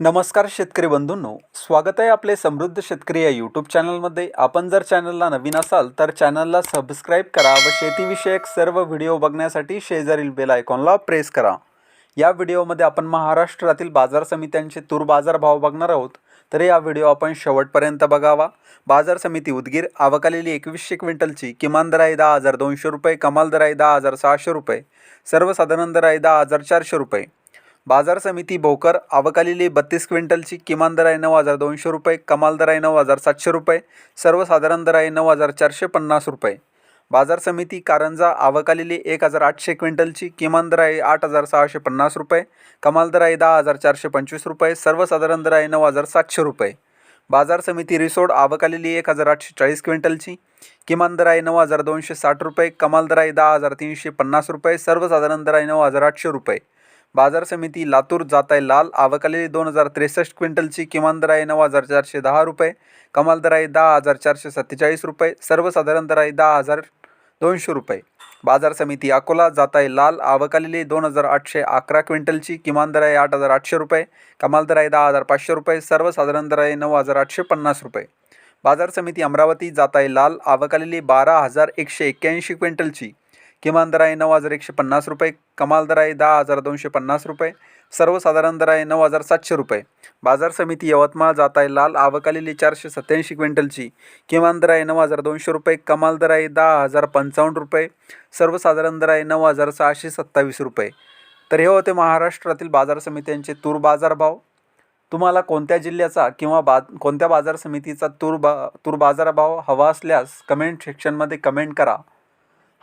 नमस्कार शेतकरी बंधूंनो स्वागत आहे आपले समृद्ध शेतकरी या यूट्यूब चॅनलमध्ये आपण जर चॅनलला नवीन असाल तर चॅनलला सबस्क्राईब करा व शेतीविषयक सर्व व्हिडिओ बघण्यासाठी शेजारील बेल आयकॉनला प्रेस करा. या व्हिडिओमध्ये आपण महाराष्ट्रातील बाजार समित्यांचे तूर बाजार भाव बघणार आहोत. तर या व्हिडिओ आपण शेवटपर्यंत बघावा. बाजार समिती उदगीर आवकालेली एकवीसशे क्विंटलची किमान दर आहे दहा हजार दोनशे रुपये कमाल दर आहे दहा हजार सहाशे रुपये सर्वसाधारण दर आहे दहा हजार चारशे रुपये. बाजार समिती भोकर आवकालेली बत्तीस क्विंटलची किमान दर आहे नऊ हजार दोनशे रुपये कमाल दर आहे नऊ हजार सातशे रुपये सर्वसाधारण दर आहे नऊ हजार चारशे पन्नास रुपये. बाजार समिती कारंजा आवकालेली एक हजार आठशे क्विंटलची किमान दर आहे आठ हजार सहाशे पन्नास रुपये कमाल दर आहे दहा हजार चारशे पंचवीस रुपये सर्वसाधारण दर आहे नऊ हजार सातशे रुपये. बाजार समिती रिसोड आवकालेली एक हजार आठशे चाळीस क्विंटलची किमान दर आहे नऊ हजार दोनशे साठ रुपये कमाल दर आहे दहा हजार तीनशे पन्नास रुपये सर्वसाधारण दर आहे नऊ हजार आठशे रुपये. बाजार समिती लातूर जाताय लाल. आवकालेली दोन हजार त्रेसष्ट क्विंटलची किमान दर आहे नऊ हजार चारशे दहा रुपये. कमाल दर आहे दहा हजार चारशे सत्तेचाळीस रुपये. सर्वसाधारण दर आहे दहा हजार दोनशे रुपये. बाजार समिती अकोला जाताय लाल. आवकालेली दोन हजार आठशे अकरा क्विंटलची किमान दर आहे आठ हजार आठशे रुपये. कमाल दर आहे दहा हजार पाचशे रुपये. सर्वसाधारण दर आहे नऊ हजार आठशे पन्नास रुपये. बाजार समिती अमरावती जाताय आहे लाल. आवकालेली बारा हजार एकशे एक्क्याऐंशी क्विंटलची किमान दर आहे नऊ हजार एकशे पन्नास रुपये कमाल दर आहे दहा हजार दोनशे पन्नास रुपये सर्वसाधारण दर आहे नऊ हजार सातशे रुपये. बाजार समिती यवतमाळ जात आहे लाल आवकालेली चारशे सत्याऐंशी क्विंटलची. किमान दर आहे नऊ हजार दोनशे रुपये कमाल दर आहे दहा हजार पंचावन्न रुपये सर्वसाधारण दर आहे नऊ हजार सहाशे सत्तावीस रुपये. तर हे होते महाराष्ट्रातील बाजार समित्यांचे तूर बाजार भाव तुम्हाला कोणत्या जिल्ह्याचा किंवा बा कोणत्या बाजार समितीचा तूर बा तूर बाजारभाव हवा असल्यास कमेंट सेक्शनमध्ये कमेंट करा.